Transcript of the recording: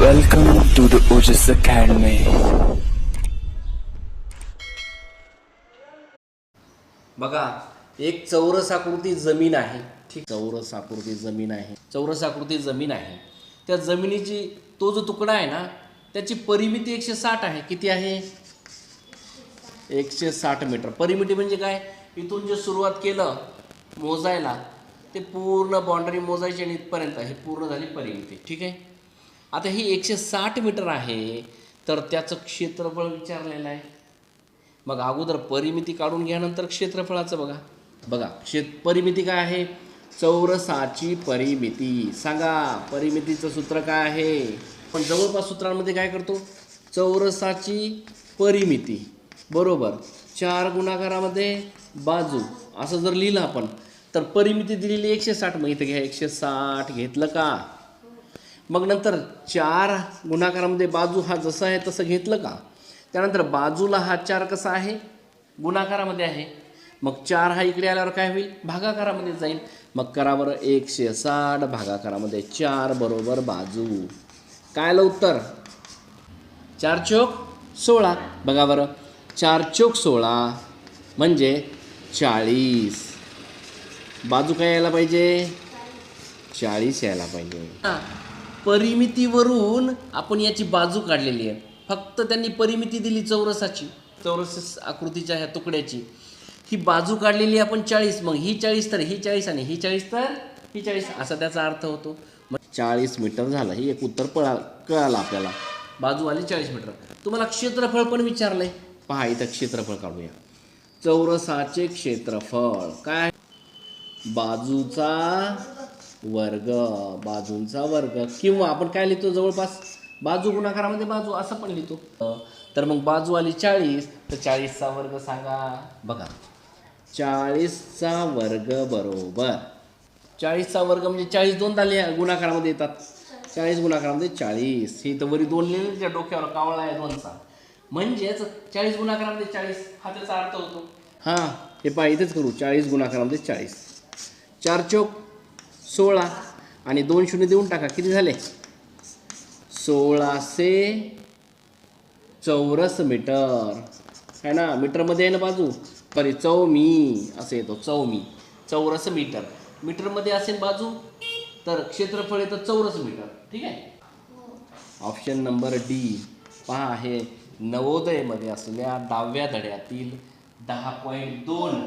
Welcome to the Ojas academy बघा एक चौरस आकृती जमीन आहे. ठीक चौरस आकृती जमीन आहे. चौरस आकृती जमीन आहे. त्या जमिनीची तो जो तुकडा आहे ना त्याची परिमिती एकशे साठ आहे. किती आहे? एकशे साठ मीटर. परिमिती म्हणजे काय? इथून जे सुरुवात केलं मोजायला ते पूर्ण बाउंड्री मोजायची आणि इथपर्यंत. हे पूर्ण झाली परिमिती. ठीक आहे? आता ही एकशे साठ मीटर आहे तर त्याचं क्षेत्रफळ विचारलेलं आहे. मग अगोदर परिमिती काढून घ्या नंतर क्षेत्रफळाचं बघा. बघा क्षेत परिमिती काय आहे? चौरसाची परिमिती. सांगा परिमितीचं सूत्र काय आहे? पण जवळपास सूत्रांमध्ये काय करतो? चौरसाची परिमिती. बरोबर. चार गुणाकारामध्ये बाजू. असं जर लिहिलं आपण तर परिमिती दिलेली एकशे साठ. मग इथं घ्या एकशे साठ घेतलं का? मग नंतर चार गुणाकारामध्ये बाजू हा जसा आहे तसं घेतलं का? त्यानंतर बाजूला हा चार कसा आहे? गुणाकारामध्ये आहे. मग चार हा इकडे आल्यावर काय होईल? भागाकारामध्ये जाईल. मग करा बरं एकशे साठ भागाकारामध्ये चार बरोबर बाजू. काय आलं उत्तर? चार चोक सोळा. बघा बरं. चार चोक सोळा म्हणजे चाळीस. बाजू काय यायला पाहिजे? चाळीस यायला पाहिजे. परिमितीवरून आपण याची बाजू काढलेली आहे. फक्त त्यांनी परिमिती दिली चौरसाची. चौरस आकृतीच्या ह्या तुकड्याची. ही बाजू काढलेली आहे आपण चाळीस. मग ही चाळीस तर ही चाळीस आणि ही चाळीस तर ही चाळीस. असा त्याचा अर्थ होतो. मग चाळीस मीटर झालं. ही एक उत्तर पळा कळालं आपल्याला. बाजू आली चाळीस मीटर. तुम्हाला क्षेत्रफळ पण विचारलंय. पहा इथं क्षेत्रफळ काढूया. चौरसाचे क्षेत्रफळ. काय? बाजूचा वर्ग बाजूंचा वर्ग किंवा आपण काय लिहितो जवळपास? बाजू गुणाकारामध्ये बाजू असं पण लिहितो. तर मग बाजू आली चाळीस तर चाळीसचा वर्ग सांगा. बघा. चाळीसचा वर्ग बरोबर. चाळीसचा वर्ग म्हणजे चाळीस दोन झाले गुणाकारामध्ये येतात. चाळीस गुणाकारामध्ये चाळीस. ही तर वरी दोन लिहिले त्या डोक्यावर कावळा आहे दोनचा. म्हणजेच चाळीस गुणाकारामध्ये चाळीस हा त्याचा अर्थ होतो. हां हे पहा इथेच करू. चाळीस गुणाकारामध्ये चाळीस. चार चौक सोळा आणि दोन शून्य देऊन टाका. किती झाले? सोळाशे चौरस मीटर. आहे ना? मीटरमध्ये आहे ना बाजू? सॉरी चौमी. असं येतो चौमी. चौरस मीटर. मीटरमध्ये असेल बाजू तर क्षेत्रफळ येतं चौरस मीटर. ठीक आहे? Option number D. पहा हे नवोदयमध्ये असलेल्या दहाव्या धड्यातील दहा पॉईंट दोन